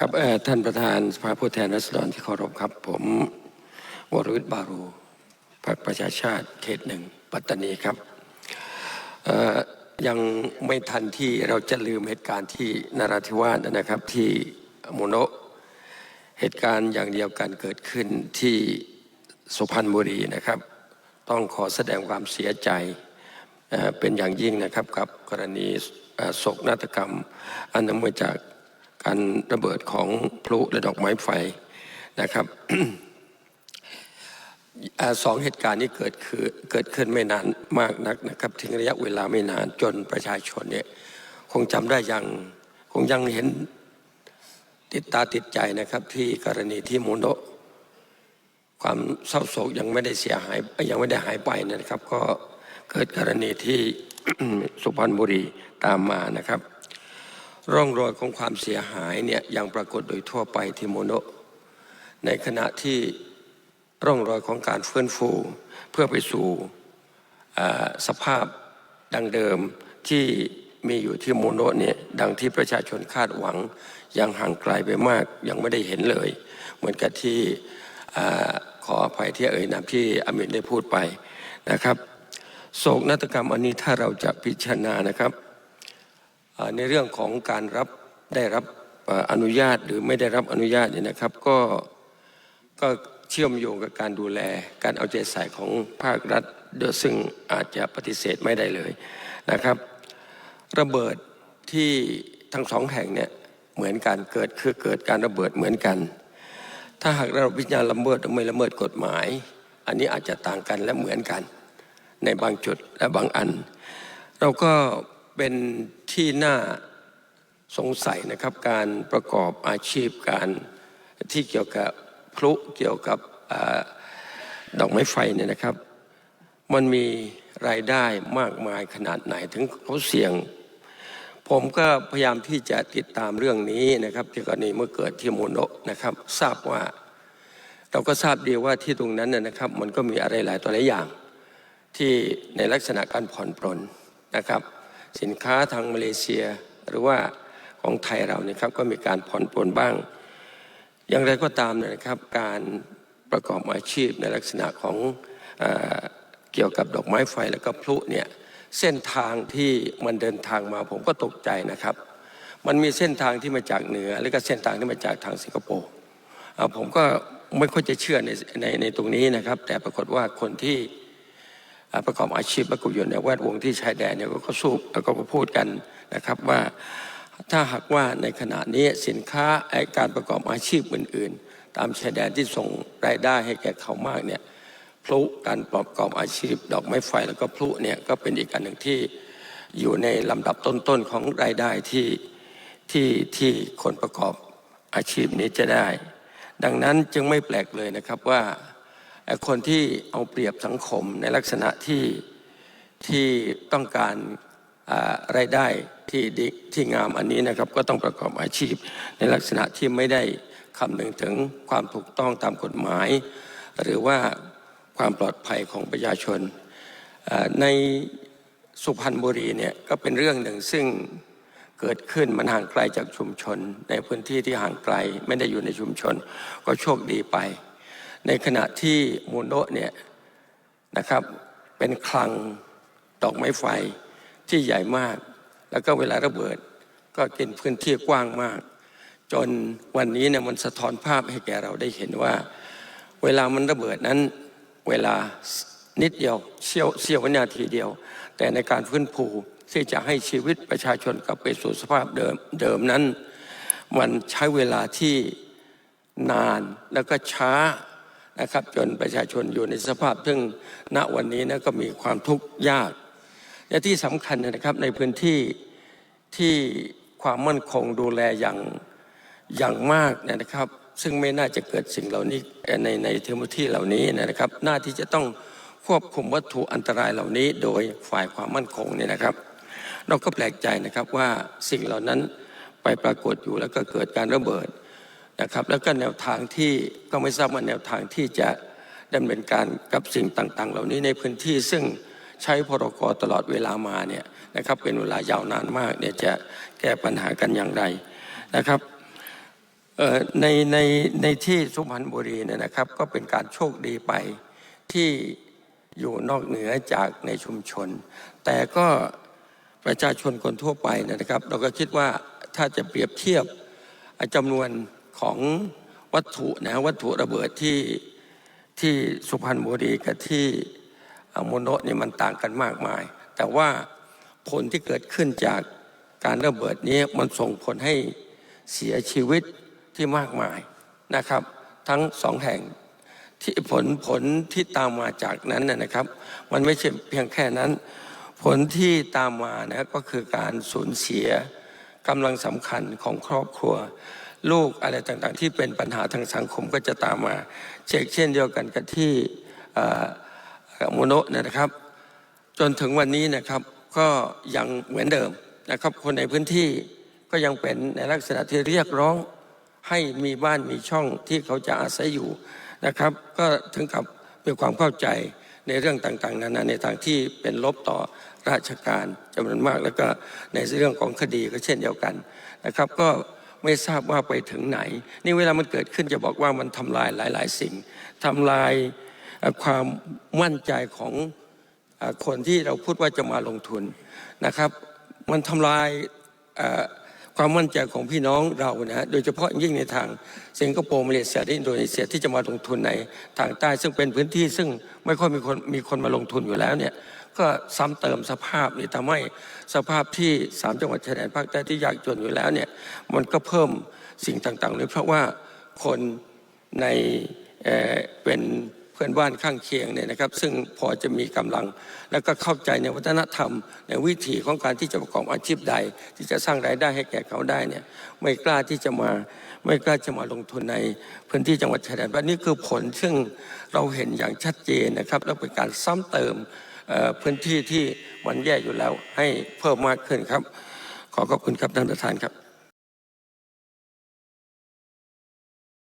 ครับท่านประธานสภาผู้แทนราษฎรที่เคารพครับ ผมวรวิทย์บารูพรรคประชาชาติเขตหนึ่งปัตตานีครับยังไม่ทันที่เราจะลืมเหตุการณ์ที่นราธิวาสนะครับที่โมโนเหตุการณ์อย่างเดียวกันเกิดขึ้นที่สุพรรณบุรีนะครับ ต้องขอแสดงความเสียใจเป็นอย่างยิ่งนะครับกับกรณีโศกนาฏกรรมอันเนื่องมาจาก การระเบิดของพลุและดอกไม้ไฟนะครับอสองเหตุการณ์นี้เกิดคือเกิดขึ้นไม่นานมากนักนะครับทิ้งระยะเวลาไม่นานจนประชาชนเนี่ยคงจำได้ยังคงยังเห็นติดตาติดใจนะครับ ที่กรณีที่โมโนะความเศร้าโศกยังไม่ได้เสียหายยังไม่ได้หายไปนะครับ ก็เกิดกรณีที่สุพรรณบุรีตามมานะครับ ร่องรอยของความเสียหายเนี่ยยังปรากฏโดยทั่วไปที่โมโน ในขณะที่ร่องรอยของการฟื้นฟู เพื่อไปสู่สภาพดังเดิมที่มีอยู่ที่โมโนเนี่ยดังที่ประชาชนคาดหวังยังห่างไกลไปมากยังไม่ได้เห็นเลย เหมือนกับที่ขออภัยที่เอ่ยนามที่อมินได้พูดไปนะครับ โศกนาฏกรรมอันนี้ถ้าเราจะพิจารณานะครับ ในเรื่องของการรับได้รับอนุญาตหรือไม่ได้รับอนุญาตเนี่ยนะครับ ก็ก็เชื่อมโยงกับการดูแล การเอาใจใส่ของภาครัฐโดยซึ่งอาจจะปฏิเสธไม่ได้เลยนะครับ ระเบิดที่ทั้งสองแห่งเนี่ยเหมือนกันเกิดคือเกิดการระเบิดเหมือนกัน ถ้าหากเราพิจารณาละเมิดหรือไม่ละเมิดกฎหมาย อันนี้อาจจะต่างกันและเหมือนกัน ในบางจุดและบางอัน เราก็ เป็นที่น่าสงสัยนะครับ การประกอบอาชีพการที่เกี่ยวกับพลุเกี่ยวกับอดอกไม้ไฟเนี่ยนะครับ มันมีรายได้มากมายขนาดไหนถึงเขาเสี่ยง ผมก็พยายามที่จะติดตามเรื่องนี้นะครับที่กรณีเมื่อเกิดที่โมโนะนะครับ ทราบว่า เราก็ทราบดีว่าที่ตรงนั้นนะนะครับ มันก็มีอะไรหลายตัวหลายอย่างที่ในลักษณะการผ่อนปรนนะครับ สินค้าทางมาเลเซีย หรือว่าของไทยเราเนี่ยครับก็มีการผ่อนปรนบ้าง อย่างไรก็ตามนะครับ การประกอบอาชีพในลักษณะของเอเกี่ยวกับดอกไม้ไฟแล้วก็พลุเนี่ยเส้นทางที่มันเดินทางมาผมก็ตกใจนะครับ มันมีเส้นทางที่มาจากเหนือ แล้วก็เส้นทางที่มาจากทางสิงคโปร์ผมก็ไม่ค่อยจะเชื่อในในในตรงนี้นะครับ แต่ปรากฏว่าคนที่ ประกอบอาชีพประกอบอยู่ในแวดวงที่ชายแดนเนี่ยก็สู้แล้วก็พูดกันนะครับว่าถ้าหากว่าในขณะนี้สินค้าไอการประกอบอาชีพอื่น ๆ ตามชายแดนที่ส่งรายได้ให้แก่เขามากเนี่ยพลุการประกอบอาชีพ ดอกไม้ไฟแล้วก็พลุเนี่ยก็เป็นอีกอันหนึ่งที่อยู่ในลำดับต้นๆของรายได้ที่ที่ที่คนประกอบอาชีพนี้จะได้ ดังนั้นจึงไม่แปลกเลยนะครับว่า คนที่เอาเปรียบสังคมในลักษณะที่ที่ต้องการรายได้ที่ดีที่งามอันนี้นะครับ ก็ต้องประกอบอาชีพ ในลักษณะที่ไม่ได้คำนึงถึงความถูกต้องตามกฎหมาย หรือว่าความปลอดภัยของประชาชน ในสุพรรณบุรีเนี่ยก็เป็นเรื่องหนึ่งซึ่งเกิดขึ้นมันห่างไกลจากชุมชน ในพื้นที่ที่ห่างไกลไม่ได้อยู่ในชุมชน ก็โชคดีไป ในขณะที่โมโนะเนี่ยนะครับเป็นคลังดอกไม้ไฟที่ใหญ่มาก แล้วก็เวลาระเบิดก็กินพื้นที่กว้างมาก จนวันนี้เนี่ยมันสะท้อนภาพให้แก่เราได้เห็นว่า เวลามันระเบิดนั้นเวลานิดเดียวเสี้ยวเสี้ยววินาทีเดียว แต่ในการฟื้นฟูที่จะให้ชีวิตประชาชนกลับไปสู่สภาพเดิมเดิมนั้น มันใช้เวลาที่นานแล้วก็ช้า นะครับ จนประชาชนอยู่ในสภาพซึ่งณวันนี้นะก็มีความทุกข์ยากและที่สำคัญนะครับในพื้นที่ที่ความมั่นคงดูแลอย่างอย่างมากนยนะครับ ซึ่งไม่น่าจะเกิดสิ่งเหล่านี้ในในเทอมที่เหล่านี้นะครับ หน้าที่จะต้องควบคุมวัตถุอันตรายเหล่านี้ โดยฝ่ายความมั่นคงเนี่ยนะครับ เราก็แปลกใจนะครับว่าสิ่งเหล่านั้นไปปรากฏอยู่แล้วก็เกิดการระเบิด นะครับ แล้วก็แนวทางที่ก็ไม่ทราบว่าแนวทางที่จะดำเนินการกับสิ่งต่าง ๆ เหล่านี้ในพื้นที่ซึ่งใช้พรกตลอดเวลามาเนี่ยนะครับเป็นเวลายาวนานมากเนี่ยจะแก้ปัญหากันอย่างไรนะครับในในในที่สุพรรณบุรีเนี่ยนะครับ ก็เป็นการโชคดีไปที่อยู่นอกเหนือจากในชุมชน แต่ก็ประชาชนคนทั่วไปนะครับ เราก็คิดว่าถ้าจะเปรียบเทียบจำนวน ของวัตถุนะวัตถุระเบิดที่ที่สุพรรณบุรีกับที่อ่าโมโนะนี่มันต่างกันมากมาย แต่ว่าผลที่เกิดขึ้นจากการระเบิดนี้มันส่งผลให้เสียชีวิตที่มากมายนะครับ ทั้งสองแห่งที่ผลผลที่ตามมาจากนั้นนะนะครับ มันไม่ใช่เพียงแค่นั้น ผลที่ตามมานะก็คือการสูญเสียกำลังสำคัญของครอบครัว ลูกอะไรต่างๆ ที่เป็นปัญหาทางสังคมก็จะตามมาเช่นเช่นเดียวกันกับที่โมโนะนะครับ จนถึงวันนี้นะครับก็ยังเหมือนเดิมนะครับ คนในพื้นที่ก็ยังเป็นในลักษณะที่เรียกร้องให้มีบ้านมีช่องที่เขาจะอาศัยอยู่นะครับ ก็ถึงกับมีความเข้าใจในเรื่องต่างๆนานาในทางที่เป็นลบต่อราชการจำนวนมาก แล้วก็ในเรื่องของคดีก็เช่นเดียวกันนะครับ ก็ ไม่ทราบว่าไปถึงไหน นี่เวลามันเกิดขึ้นจะบอกว่ามันทำลายหลาย ๆ สิ่งทำลายความมั่นใจของคนที่เราพูดว่าจะมาลงทุนนะครับ มันทำลายอ ความมั่นใจของพี่น้องเรานะฮะโดยเฉพาะยิ่งในทางสิงคโปร์มาเลเซียและอินโดนีเซียที่จะมาลงทุนในทางใต้ ซึ่งเป็นพื้นที่ซึ่งไม่ค่อยมีคนมีคนมาลงทุนอยู่แล้วเนี่ยก็ซ้ำเติมสภาพนี่ทำให้สภาพที่สามจังหวัดชายแดนภาคใต้ที่ยากจนอยู่แล้วเนี่ยมันก็เพิ่มสิ่งต่างๆเลยเพราะว่าคนในเเป็น เพื่อนบ้านข้างเคียงเนี่ยนะครับ ซึ่งพอจะมีกำลัง แล้วก็เข้าใจในวัฒนธรรม ในวิถีของการที่จะประกอบอาชีพใด ที่จะสร้างรายได้ให้แก่เขาได้เนี่ยไม่กล้าที่จะมาไม่กล้าจะมาลงทุนในพื้นที่จังหวัดชายแดนแบบนี้คือผลซึ่งเราเห็นอย่างชัดเจนนะครับ แล้วเป็นการซ้ำเติมพื้นที่ที่มันแย่อยู่แล้วให้เพิ่มมากขึ้นครับ ขอขอบคุณครับท่านประธานครับ